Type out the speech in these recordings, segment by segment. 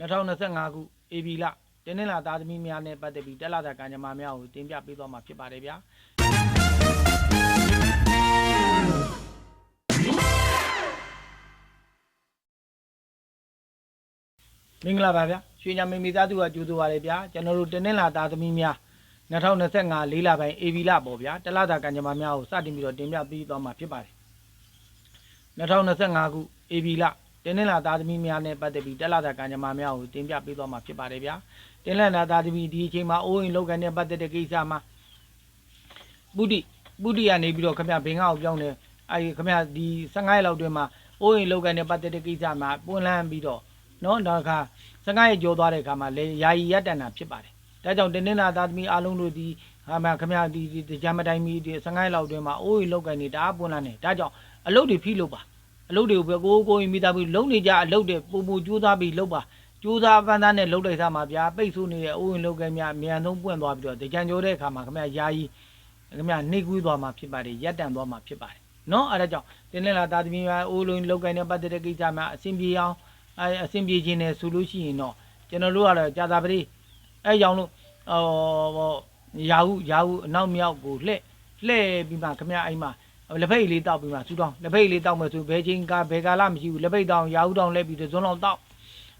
2025ခုဧပြီလတင်းနှင်းလာသားသမီးများနဲ့ပတ်သက်ပြီးတက်လာတဲ့ကံကြမ္မာများကိုတင်ပြပေးသွားမှာဖြစ်ပါတယ်ဗျာမင်္ဂလာပါဗျာရွှေညမင်းမိသားစုကကြိုဆိုပါရဗျာကျွန်တော်တို့တင်းနှင်းလာသားသမီးများ2025လေးလပိုင်းဧပြီလပေါ့ဗျာတက်လာတဲ့ကံကြမ္မာများကိုစတင်ပြီးတော့တင်ပြပေးသွားမှာဖြစ်ပါတယ်2025ခုဧပြီလ တင်းနှင်းလာသားသမီးများနဲ့ပတ်သက်ပြီးတက်လာတဲ့ကံကြမ္မာများကိုတင်ပြပေးသွားမှာဖြစ်ပါတယ်ဗျာတင်းနှင်းလာသားသမီးဒီအချိန်မှာအိုးအိမ်လောက်ကန်နဲ့ပတ်သက်တဲ့ကိစ္စမှာပုဒိပုဒိကနေပြီးတော့ခမဘင်္ဂါကိုပြောင်းတယ်အဲဒီခမဒီ15ရက်လောက်တွင်းမှာအိုးအိမ်လောက်ကန်နဲ့ပတ်သက်တဲ့ကိစ္စမှာပွင့်လန်းပြီးတော့နော်နောက်တစ်ခါ15ရက်ကျော်သွားတဲ့အခါမှာလေယာယီရက်တန်တာဖြစ်ပါတယ်ဒါကြောင့်တင်းနှင်းလာသားသမီးအားလုံးတို့ဒီဟာမခမဒီဒီကြမ်းမတိုင်းမီဒီ15ရက်လောက်တွင်းမှာအိုးအိမ်လောက်ကန်နေတအားပွင့်လန်းတယ်ဒါကြောင့်အလုပ်တွေဖိလို့ပါ အလုပ်တွေကိုပဲကိုယ်ကိုယ်မိသားပြီးလုံနေကြအလုပ်တွေပုံပုံကြိုးစားပြီးလုပ်ပါကြိုးစားပန်းသားနဲ့လုပ်လိုက်သားမှာဗျာပိတ်ဆိုးနေတဲ့အဝင်လုပ်ကဲများအမြန်ဆုံးပွင့်သွားပြီးတော့တကြံကြောတဲ့အခါမှာခင်ဗျာယာယီခင်ဗျာနှိကွေးသွားမှာဖြစ်ပါတယ်ရက်တန်သွားမှာဖြစ်ပါတယ်နော်အဲဒါကြောင့်တင်းနေလာသားသမီးများအိုးလုံးလောက်ကဲနဲ့ပတ်သက်တဲ့ကိစ္စများအဆင်ပြေအောင်အဲအဆင်ပြေခြင်းနဲ့ဆိုလို့ရှိရင်တော့ကျွန်တော်တို့ကတော့ကြာသာပတိအဲကြောင့်လို့ဟောရာဟုရာဟုအနောက်မြောက်ကိုလှည့်လှည့်ပြီးမှခင်ဗျာအိမ်မှာ လက်ဖိတ်လေးတောက်ပြီးမှစူတောင်းလက်ဖိတ်လေးတောက်မယ်ဆိုဘယ်ချိန်ကဘယ်ကာလမရှိဘူးလက်ဖိတ်တောင်းရာဟုတောင်းလက်ပြီးတော့ဇွန်းလောက်တောက်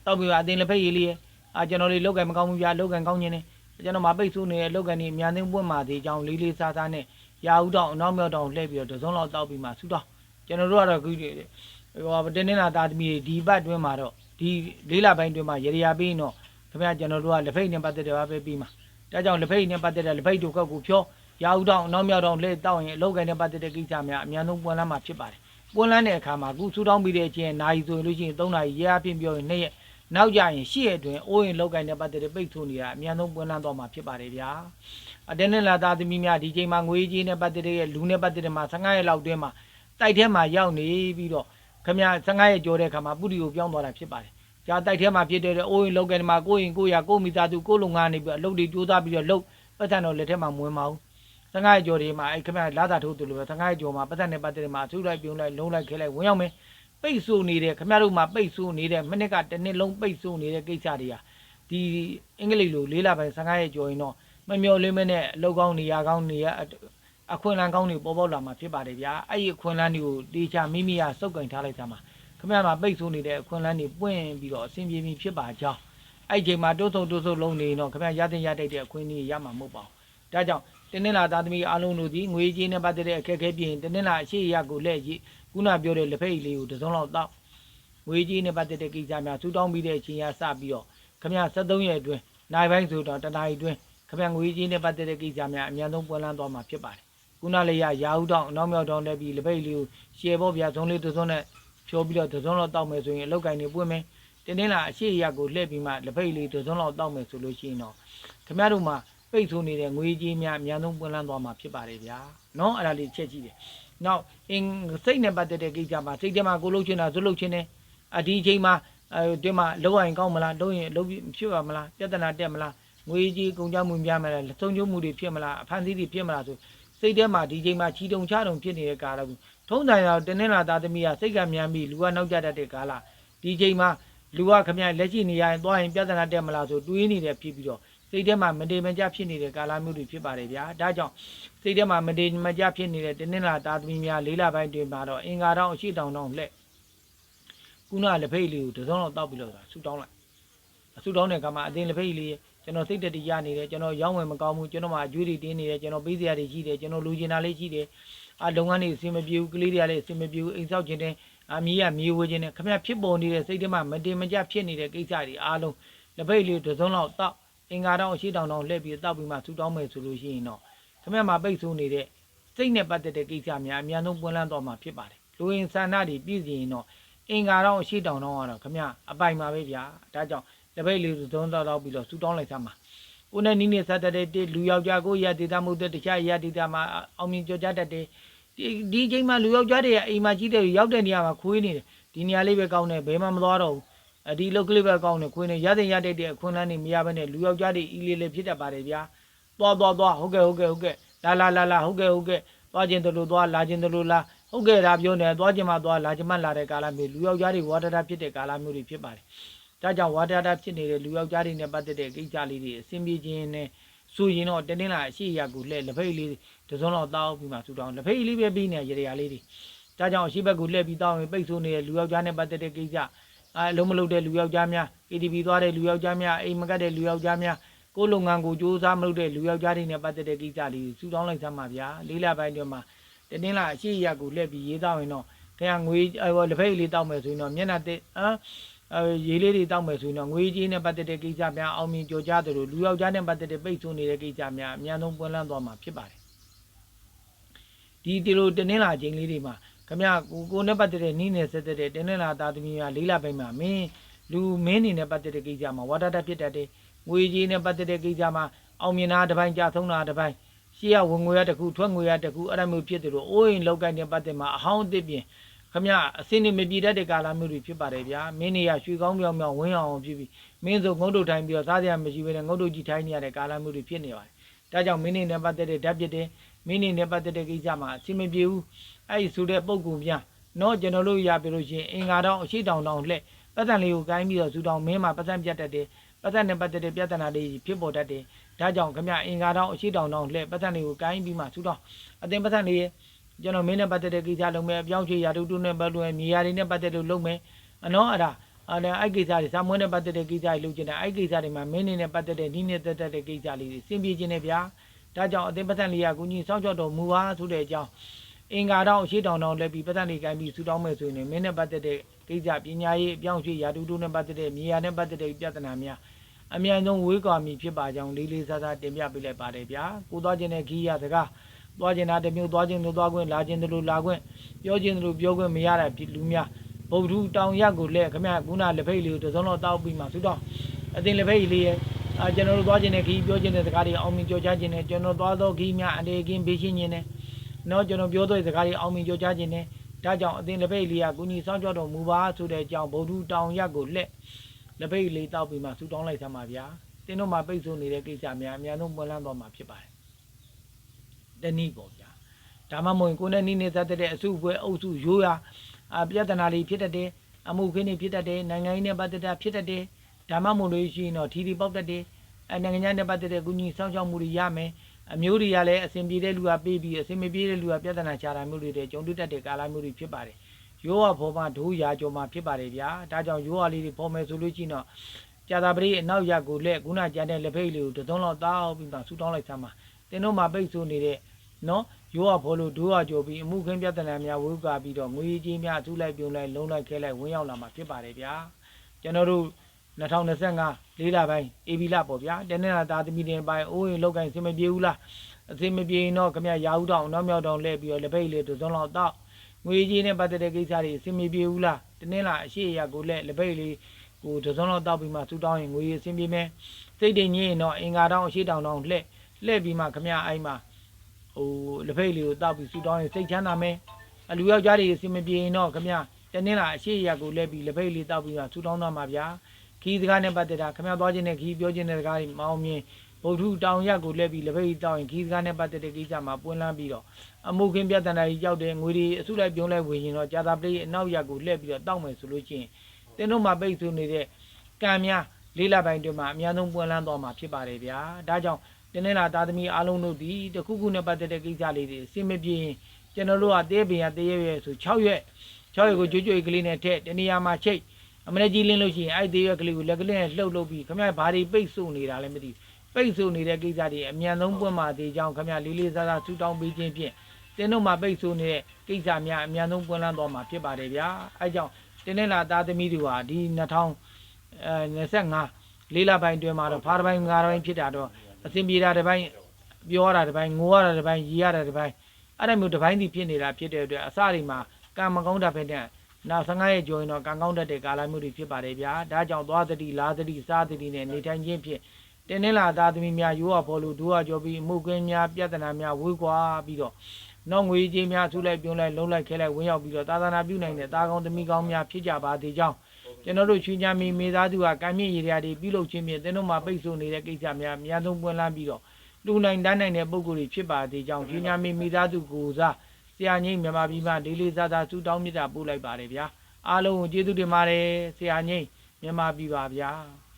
တောက်ပြီးမှအတင်းလက်ဖိတ်ရေးလေးအာကျွန်တော်လေးလောက်ကင်မကောင်းဘူးဗျာလောက်ကင်ကောင်းခြင်းနဲ့ကျွန်တော်မပိတ်ဆိုးနေတဲ့လောက်ကင်นี่အများသိပွင့်ပါသေးကြောင်းလေးလေးစားစားနဲ့ရာဟုတောင်းအနောက်မြောက်တောင်းလှည့်ပြီးတော့ဇွန်းလောက်တောက်ပြီးမှစူတောင်းကျွန်တော်တို့ကတော့ခုဟိုတင်းနေတာတာသမီးဒီဘတ်တွင်းမှာတော့ဒီလေးလပိုင်းတွင်းမှာရေရာပြီးတော့ခင်ဗျာကျွန်တော်တို့ကလက်ဖိတ်နဲ့ပတ်သက်တယ်ပါပဲပြီးမှာဒါကြောင့်လက်ဖိတ်နဲ့ပတ်သက်တဲ့လက်ဖိတ်တို့ခောက်ကိုဖြော ရာဟုတောင်းနောက်မြောက်တောင်းလက်တောင်းရင်အလောက်ကိုင်းနဲ့ပတ်သက်တဲ့ကိစ္စများအများဆုံးပွင့်လန်းမှာဖြစ်ပါတယ်။ပွင့်လန်းတဲ့အခါမှာအခုစူတောင်းပြီးတဲ့အချိန်နိုင်ဆိုရင်လို့ရှိရင်3နာရီရဲအပြင်ပြောရင်2ရက်နောက်ကြရင်10ရက်အတွင်းအိုးရင်လောက်ကိုင်းနဲ့ပတ်သက်တဲ့ပိတ်ဆို့နေတာအများဆုံးပွင့်လန်းတော့မှာဖြစ်ပါတယ်ဗျာ။အတင်းနဲ့လာသားသမီးများဒီချိန်မှာငွေကြီးနဲ့ပတ်သက်တဲ့လူနဲ့ပတ်သက်တဲ့မှာ15ရက်လောက်တွင်းမှာတိုက်ထဲမှာရောက်နေပြီးတော့ခမရ15ရက်ကျော်တဲ့အခါမှာပုရီကိုပြောင်းသွားတာဖြစ်ပါတယ်။ကြာတိုက်ထဲမှာဖြစ်တဲ့အိုးရင်လောက်ကိုင်းမှာကိုရင်ကိုရကိုမိသားစုကိုလုံငါနေပြီးအလုပ်တွေကြိုးစားပြီးတော့လုပ်ပတ်စံတော့လက်ထဲမှာမဝင်ပါဘူး။ သံဃာကျော်တွေမှာအဲ့ခင်ဗျာလာတာထိုးတူလို့ပဲသံဃာကျော်မှာပတ်သက်နဲ့ပတ်သက်မှာအထူးလိုက်ပြုံးလိုက်လုံးလိုက်ခဲလိုက်ဝင်ရောက်မယ်ပိတ်ဆို့နေတဲ့ခင်ဗျားတို့မှာပိတ်ဆို့နေတဲ့မိနစ်ကတစ်နှစ်လုံးပိတ်ဆို့နေတဲ့ကိစ္စတွေဟာဒီအင်္ဂလိပ်လိုလေးလာပိုင်းသံဃာရဲ့ကျော်ရင်တော့မမျော်လင့်မနဲ့အလောက်ကောင်းနေရကောင်းနေရအခွင့်အလမ်းကောင်းတွေပေါ်ပေါက်လာမှာဖြစ်ပါတယ်ဗျာအဲ့ဒီအခွင့်အလမ်းတွေကိုတေချာမိမိကစုပ်ကင်ထားလိုက်တာမှာခင်ဗျားမှာပိတ်ဆို့နေတဲ့အခွင့်အလမ်းတွေပွင့်ပြီးတော့အဆင်ပြေပြီဖြစ်ပါကြောင်းအဲ့ဒီချိန်မှာတိုးဆုံတိုးဆုံလုံးနေတော့ခင်ဗျားရတဲ့ရတဲ့တဲ့အခွင့်အရေးရမှာမဟုတ်ပါဘူးဒါကြောင့် တင်းနှင်းလာသားသမီးအားလုံးတို့ဒီငွေကြေးနဲ့ပတ်သက်တဲ့အခက်အခဲပြင်တင်းနှင်းလာအရှိရကိုလက်ရည်ခုနပြောတဲ့လက်ဖက်ရည်လေးကိုတစ်စုံလောက်တောက်ငွေကြေးနဲ့ပတ်သက်တဲ့ကိစ္စများစူတောင်းပြီးတဲ့အချိန်ရစပြီးတော့ခမရ73ရက်အတွင်းနိုင်ပိုင်းဆိုတော့တနားရီအတွင်းခမရငွေကြေးနဲ့ပတ်သက်တဲ့ကိစ္စများအများဆုံးပွင့်လန်းသွားမှာဖြစ်ပါတယ်ခုနလေးရရာဟုတောင်းအနောက်မြောက်တောင်းလက်ပြီးလက်ဖက်ရည်လေးကိုရှယ်ဖို့ဗျာဇုံးလေးတစ်စုံနဲ့ဖြိုးပြီးတော့တစ်စုံလောက်တောက်မယ်ဆိုရင်အလောက်ကင်နေပွင့်မယ်တင်းနှင်းလာအရှိရကိုလှည့်ပြီးမှလက်ဖက်ရည်လေးတစ်စုံလောက်တောက်မယ်ဆိုလို့ရှိရင်တော့ခမရတို့မှာ ပိတ်ဆို့နေတဲ့ငွေကြေးများအများဆုံးပွင့်လန်းသွားမှာဖြစ်ပါတယ်ဗျာနော်အဲ့ဒါလေးချက်ကြည့်တယ်နောက်အင်းစိတ်နဲ့ပတ်သက်တဲ့ကိစ္စမှာစိတ်ထဲမှာကိုလှုပ်ချင်တာဇွတ်လှုပ်ချင်တယ်အဒီအချိန်မှာအဲဒီမှာလောက်ရင်ကောင်းမလားလုံးရင်လုံးဖြစ်ပါမလားပြဿနာတက်မလားငွေကြေးကုန်ကြမှုများမလားသုံးချိုးမှုတွေဖြစ်မလားအဖန်စီးတွေဖြစ်မလားဆိုစိတ်ထဲမှာဒီချိန်မှာချီတုံချတုံဖြစ်နေတဲ့ကာလကထုံးတိုင်းတော့တင်းနှင်းလာသားသမီးကစိတ်ကမြန်ပြီးလူကနောက်ကျတတ်တဲ့ကာလဒီချိန်မှာလူကခမရလက်ရှိနေရရင်သွားရင်ပြဿနာတက်မလားဆိုတွေးနေတယ်ဖြစ်ပြီးတော့ စိတ်ထဲမှာမတည်မကြဖြစ်နေတဲ့ကာလမျိုးတွေဖြစ်ပါတယ်ဗျာဒါကြောင့်စိတ်ထဲမှာမတည်မကြဖြစ်နေတဲ့တင်းနှင်းလာသားသမီးများလေးလပိုင်းတွင်မှာတော့အင်္ဂါတောင်အရှိတောင်တောင်လှက်ခုနလက်ဖိတ်လေးကိုတစ်စုံတော့တောက်ပြီးတော့ဆူတောင်းလိုက်ဆူတောင်းတဲ့အခါမှာအတင်းလက်ဖိတ်လေးကျွန်တော်စိတ်တတိရနေတယ်ကျွန်တော်ရောင်းဝယ်မကောင်းဘူးကျွန်တော်မှာအကျွေးတွေတင်းနေတယ်ကျွန်တော်ပေးစရာတွေရှိတယ်ကျွန်တော်လူကျင်တာလေးရှိတယ်အလုပ်ငန်းတွေအဆင်မပြေဘူးကလေးတွေကလည်းအဆင်မပြေဘူးအိမ်ဆောက်ခြင်းတဲ့အမီးကမြေဝေခြင်းနဲ့ခမရဖြစ်ပေါ်နေတဲ့စိတ်ထဲမှာမတည်မကြဖြစ်နေတဲ့ကိစ္စတွေအားလုံးလက်ဖိတ်လေးတစ်စုံတော့တောက် အင်္ဂါတောင်အရှိတောင်တောင်လှည့်ပြီးတောက်ပြီးမှဆူတောင်းမယ်ဆိုလို့ရှိရင်တော့ခမရမှာပိတ်ဆိုးနေတဲ့စိတ်နဲ့ပတ်သက်တဲ့ကိစ္စများအများဆုံးပွင့်လန်းသွားမှာဖြစ်ပါတယ်လူဝင်ဆန္ဒတွေပြည့်စည်ရင်တော့အင်္ဂါတောင်အရှိတောင်တောင်ကတော့ခမရအပိုင်ပါပဲဗျာဒါကြောင့်တပိတ်လေးသုံးတော့တော့ပြီးတော့ဆူတောင်းလိုက်သမှာကိုနဲ့နီးနေဆက်တဲ့တဲ့လူယောက်ျားကိုရဒေတာမှုတဲ့တခြားရဒေတာမှာအောင်မြင်ကြော်ကြတတ်တယ်ဒီဒီချိန်မှာလူယောက်ျားတွေကအိမ်မှာကြီးတဲ့ရောက်တဲ့နေရာမှာခွေးနေတယ်ဒီနေရာလေးပဲကောင်းတယ်ဘယ်မှမသွားတော့ဘူးအ ဒီလုတ်ကလေးပဲကောင်းတယ်ခွင်းနေရတဲ့ရတဲ့တဲ့အခွင်းလန်းနေမရဘဲနဲ့လူယောက်ျားတွေအီလေးလေးဖြစ်တတ်ပါတယ်ဗျာသွားသွားသွားဟုတ်ကဲ့ဟုတ်ကဲ့ဟုတ်ကဲ့လာလာလာလာဟုတ်ကဲ့ဟုတ်ကဲ့သွားခြင်းတလို့သွားလာခြင်းတလို့လာဟုတ်ကဲ့ဒါပြောနေသွားခြင်းမှသွားလာခြင်းမှလာတဲ့ကာလမျိုးလူယောက်ျားတွေဝါဒတာဖြစ်တဲ့ကာလမျိုးတွေဖြစ်ပါတယ်ဒါကြောင့်ဝါတာတာဖြစ်နေတဲ့လူယောက်ျားတွေနဲ့ပတ်သက်တဲ့ကိစ္စလေးတွေအဆင်ပြေခြင်းနဲ့ဆိုရင်တော့တင်းတင်းလာအရှိအရာကိုလှည့်လက်ဖိတ်လေးတစ်စုံတော့တောက်ပြီးမှဆူတောင်းလက်ဖိတ်လေးပဲပြီးနေရရလေးတွေဒါကြောင့်အရှိဘက်ကိုလှည့်ပြီးတောင်းရင်ပိတ်ဆိုးနေတဲ့လူယောက်ျားနဲ့ပတ်သက်တဲ့ကိစ္စ အဲအလုံးမလုံးတဲ့လူယောက်ျားများ ATV သွားတဲ့လူယောက်ျားများအိမ်မကတ်တဲ့လူယောက်ျားများကိုယ်လုပ်ငန်းကိုစူးစမ်းမလုပ်တဲ့လူယောက်ျားတွေနဲ့ပတ်သက်တဲ့ကိစ္စလေးဆူတောင်းလိုက်စမ်းပါဗျာလေးလပိုင်းတွင်မှာတင်းတင်းလာအရှိအရာကိုလှည့်ပြီးရေးတောင်းရင်တော့ခင်ဗျာငွေအဲလက်ဖိတ်လေးတောက်မယ်ဆိုရင်တော့မျက်နှာတက်ဟမ်အဲရေးလေးတွေတောက်မယ်ဆိုရင်တော့ငွေကြေးနဲ့ပတ်သက်တဲ့ကိစ္စများအောင်မြင်ကြော်ကြားသလိုလူယောက်ျားနဲ့ပတ်သက်တဲ့ပိတ်ဆို့နေတဲ့ကိစ္စများအများဆုံးပွင့်လန်းသွားမှာဖြစ်ပါတယ်ဒီဒီလိုတင်းနှင်းလာခြင်းလေးတွေမှာ ခမရကိုကိုနဲ့ပတ်သက်တဲ့နီးနေဆက်သက်တဲ့တင်းနှင်းလာသားသမီးများလေးလာပိုင်းမှာမင်းလူမင်းနေနဲ့ပတ်သက်တဲ့ကိစ္စမှာဝါဒတာဖြစ်တတ်တယ်ငွေကြေးနဲ့ပတ်သက်တဲ့ကိစ္စမှာအောင်မြင်တာတစ်ပိုင်းကြာဆုံးတာတစ်ပိုင်းရှေ့ကဝင်ငွေရတစ်ခုထွက်ငွေရတစ်ခုအဲ့ဒါမျိုးဖြစ်တယ်လို့အိုးရင်လောက်ကိုင်းတဲ့ပတ်သက်မှာအဟောင်းအသစ်ပြင်ခမအစင်းနေမပြေတတ်တဲ့ကာလမျိုးတွေဖြစ်ပါတယ်ဗျာမင်းနေရရွှေကောင်းမြောင်မြောင်ဝင်းအောင်ဖြစ်ပြီးမင်းဆိုငုတ်တုတ်ထိုင်းပြီးတော့စားစရာမရှိဘဲနဲ့ငုတ်တုတ်ကြီးထိုင်းနေရတဲ့ကာလမျိုးတွေဖြစ်နေပါတယ်ဒါကြောင့်မင်းနေနဲ့ပတ်သက်တဲ့ဓာတ်ပြစ်တဲ့ မင်းနေနဲ့ပတ်သက်တဲ့ကိစ္စမှာအစင်မပြေဘူးအဲ့ဒီဆိုတဲ့ပုံကူများတော့ကျွန်တော်တို့ရပြလို့ရှိရင်အင်္ဂါတောင်အရှိတောင်တောင်လှက်ပတ်စံလေးကိုကိုင်းပြီးတော့ဇူတောင်မင်းမှာပတ်စံပြတ်တတ်တယ်ပတ်စံနဲ့ပတ်သက်တဲ့ပြဿနာတွေဖြစ်ပေါ်တတ်တယ်ဒါကြောင့်ခမအင်္ဂါတောင်အရှိတောင်တောင်လှက်ပတ်စံလေးကိုကိုင်းပြီးမှဇူတောင်အတင်ပတ်စံလေးကျွန်တော်မင်းနဲ့ပတ်သက်တဲ့ကိစ္စလုပ်မယ်အပြောင်းချေရာတူတူနဲ့ပတ်သက်မြေယာတွေနဲ့ပတ်သက်လို့လုပ်မယ်အနော်အဲ့ဒါအဲ့ဒါအဲ့ကိစ္စတွေစာမွေးနဲ့ပတ်သက်တဲ့ကိစ္စတွေလုပ်ချင်တယ်အဲ့ကိစ္စတွေမှာမင်းနေနဲ့ပတ်သက်တဲ့ဒီနဲ့တက်တက်တဲ့ကိစ္စလေးတွေစင်ပြေခြင်းနဲ့ဗျာ ဒါကြောင့်အသင်ပတ်သက်လေးကကုညီစောင့်ကြောက်တော်မူပါဆိုတဲ့အကြောင်းအင်္ဂါတော့ရှေ့တောင်တောင်လက်ပြီးပတ်သက်လေးကိုင်းပြီးဆူတောင်းမယ်ဆိုရင်မင်းနဲ့ပတ်သက်တဲ့ကိစ္စပညာရေးအပြောင်းချေရာတူတူနဲ့ပတ်သက်တဲ့မြေယာနဲ့ပတ်သက်တဲ့ပြဿနာများအမြန်ဆုံးဝေးကွာမီဖြစ်ပါကြောင်းလေးလေးစားစားတင်ပြပေးလိုက်ပါတယ်ဗျာကိုသွားခြင်းတဲ့ခီးရစကားသွားကျင်တာတစ်မျိုးသွားခြင်းမျိုးသွားခွင့်လာခြင်းတို့လိုလာခွင့်ပြောခြင်းတို့လိုပြောခွင့်မရတာဖြစ်လူများဗုဒ္ဓတောင်ရက်ကိုလက်ခမရခုနလက်ဖိတ်လေးကိုတစ်စုံတော့တောက်ပြီးမှသုတော့အတင်လက်ဖိတ်လေးရဲ့ အာကျွန်တော်တို့သွားခြင်းတဲ့ခီးပြောခြင်းတဲ့စကားတွေအောင်မြင်ကြော်ကြားခြင်းနဲ့ကျွန်တော်သွားသောခီးများအနေကင်းပေးရှင်းခြင်းနဲ့နော်ကျွန်တော်ပြောတဲ့စကားတွေအောင်မြင်ကြော်ကြားခြင်းနဲ့ဒါကြောင့်အတင်လက်ဖိတ်လေးကကုညီဆောင်ကြောက်တော်မူပါဆိုတဲ့အကြောင်းဗုဒ္ဓတောင်ရက်ကိုလက်လက်ဖိတ်လေးတောက်ပြီးမှသုတောင်းလိုက်သမှာဗျာတင်းတို့မှာပိတ်ဆို့နေတဲ့ကိစ္စများအများဆုံးပွင့်လန်းသွားမှာဖြစ်ပါတယ်တနည်းပေါ့ဗျာဒါမှမဟုတ်ရင်ကိုယ်နဲ့နိနေသက်တဲ့အစုပွဲအုပ်စုရိုးရာအပြဿနာတွေဖြစ်တတ်တယ်အမှုခင်းတွေဖြစ်တတ်တယ်နိုင်ငံရေးနဲ့ပတ်သက်တာဖြစ်တတ်တယ် ဒါမှမဟုတ်လို့ရှိရင်တော့ထီထီပေါက်တတ်တယ်အနိုင်ငံခြားနဲ့ပတ်သက်တဲ့ကုညီစောင့်ရှောက်မှုတွေရမယ်အမျိုးတွေကလည်းအစဉ်ပြေတဲ့လူကပေးပြီးအစဉ်မပြေတဲ့လူကပြဿနာချတာမျိုးတွေတဲ့ကြုံတွေ့တတ်တဲ့ကာလမျိုးတွေဖြစ်ပါတယ်ရိုးဝဖော်မှဒိုးရာကြော်မှဖြစ်ပါတယ်ဗျာဒါကြောင့်ရိုးဝလေးတွေဖော်မယ်ဆိုလို့ရှိရင်တော့ကြာသာပရိအနောက်ရက်ကိုလက်ခုနကြံတဲ့လက်ဖိတ်လေးကိုတစ်သုံးလောက်တောက်ပြီးမှဆူတောင်းလိုက်သမ်းပါတင်းတို့မှာပိတ်ဆို့နေတဲ့နော်ရိုးရဖော်လို့ဒိုးရကြော်ပြီးအမှုခင်းပြဿနာများဝေးကွာပြီးတော့ငွေကြီးများအထူးလိုက်ပြုံလိုက်လုံးလိုက်ခဲလိုက်ဝင်ရောက်လာမှာဖြစ်ပါတယ်ဗျာကျွန်တော်တို့ 2025လေးလပိုင်းအေဗီလပေါ့ဗျာတနေ့လာသားသမီးတွေပိုင်းအိုးရင်လောက်ကင်စင်မပြေဘူးလားအစင်မပြေရင်တော့ခမရရာဟုတောင်နောက်မြောက်တောင်လှည့်ပြီးတော့လက်ပိတ်လေးတစ်စုံလောက်တော့ငွေကြီးနဲ့ပတ်သက်တဲ့ကိစ္စတွေအစင်မပြေဘူးလားတနေ့လာအရှိအရာကိုလက်လက်ပိတ်လေးကိုတစ်စုံလောက်တောက်ပြီးမှစူတောင်းရင်ငွေအစင်ပြေမယ်စိတ်တည်ငြိရင်တော့အင်္ဂါတောင်အရှိတောင်တောင်လှည့်လှည့်ပြီးမှခမရအိုင်မှာဟိုလက်ဖိတ်လေးကိုတောက်ပြီးဆူတောင်းရင်စိတ်ချမ်းသာမယ်အလူယောက်ျားတွေအစင်မပြေရင်တော့ခမတနေ့လာအရှိရက်ကိုလဲပြီးလက်ဖိတ်လေးတောက်ပြီးတော့ဆူတောင်းသွားမှာဗျာ ခီးစကားနဲ့ပတ်သက်တာခမသွားခြင်းနဲ့ခီးပြောခြင်းတဲ့စကားတွေမအောင်မြင်ဗုဒ္ဓတောင်ရက်ကိုလဲပြီးလက်ဖိတ်တောက်ရင်ခီးစကားနဲ့ပတ်သက်တဲ့ကိစ္စမှာပွင့်လန်းပြီးတော့အမှုခင်းပြဿနာကြီးကြောက်တဲ့ငွေတွေအစုလိုက်ပြုံးလိုက်ဝင်ရင်တော့ကြာသာပလိအနောက်ရက်ကိုလှည့်ပြီးတော့တောက်မယ်ဆိုလို့ချင်းတင်းတို့မှာပိတ်ဆိုနေတဲ့ကံများလေးလပိုင်းတွင်မှာအများဆုံးပွင့်လန်းသွားမှာဖြစ်ပါတယ်ဗျာဒါကြောင့်တင်းနေလာသားသမီးအားလုံးတို့ဒီတခုခုနဲ့ပတ်သက်တဲ့ကိစ္စလေးတွေအစင်မပြေရင်ကျွန်တော်တို့ကတဲပင်ရတဲရွရွဆို6ရွက်6ရွက်ကိုကြွကြွကလေးနဲ့ထည့်တနေရာမှာချိတ် အမနဲ့ကြီးလင်းလို့ရှိရင်အဲ့တဲရွက်ကလေးကိုလက်ကလေးနဲ့လှုပ်လှုပ်ပြီးခမရဘာတွေပိတ်ဆို့နေတာလဲမသိဘူးပိတ်ဆို့နေတဲ့ကိစ္စတွေအမြန်ဆုံးပွင့်မာသေးကြောင်းခမရလေးလေးစားစားဆူတောင်းပေးခြင်းဖြင့်တင်းတို့မှာပိတ်ဆို့နေတဲ့ကိစ္စများအမြန်ဆုံးပွင့်လန်းသွားမှာဖြစ်ပါတယ်ဗျာအဲကြောင့်တင်းနေလာသားသမီးတွေဟာဒီ2025လေးလပိုင်းတွင်မှာတော့ဖားတစ်ပိုင်းငါးပိုင်းဖြစ်တာတော့အစင်ပြေတာတစ်ပိုင်းပြောရတာတစ်ပိုင်းငိုရတာတစ်ပိုင်းရီရတာတစ်ပိုင်းအဲ့ဒါမျိုးတစ်ပိုင်းစီဖြစ်နေတာဖြစ်တဲ့အတွက်အစတွေမှာကံမကောင်းတာပဲတဲ့ နောက်15ရက်ကျော်ရင်တော့ကံကောင်းတတ်တဲ့ကာလမျိုးတွေဖြစ်ပါတယ်ဗျာဒါကြောင့်သွားသတိလာသတိစားသတိနဲ့နေထိုင်ခြင်းဖြင့်တင်းနေလာသားသမီးများရိုးရဖော်လို့ဒိုးရကြောပြီးအမှုကင်းများပြဿနာများဝေးကွာပြီးတော့နောက်ငွေကြေးများဆုလိုက်ပြုံးလိုက်လုံးလိုက်ခဲလိုက်ဝင်ရောက်ပြီးတော့သာသနာပြုနိုင်တဲ့သားကောင်းသမီးကောင်းများဖြစ်ကြပါသေးကြောင်းကျွန်တော်တို့ချွေးချမ်းမီမိသားစုကကံမြင့်ရေရာတွေပြုလုပ်ခြင်းဖြင့်တင်းတို့မှာပိတ်ဆို့နေတဲ့ကိစ္စများအများဆုံးပွင့်လန်းပြီးတော့လူနိုင်တန်းနိုင်တဲ့ပုံကိုယ်တွေဖြစ်ပါသေးကြောင်းချွေးချမ်းမီမိသားစုကိုစား ဆရာငိမ့်မြန်မာပြည်မှာဒေးလေးစားစားစူတောင်းမြတ်တာပို့လိုက်ပါတယ်ဗျာအားလုံးကိုကျေးဇူးတင်ပါတယ်ဆရာငိမ့်မြန်မာပြည်ပါဗျာ။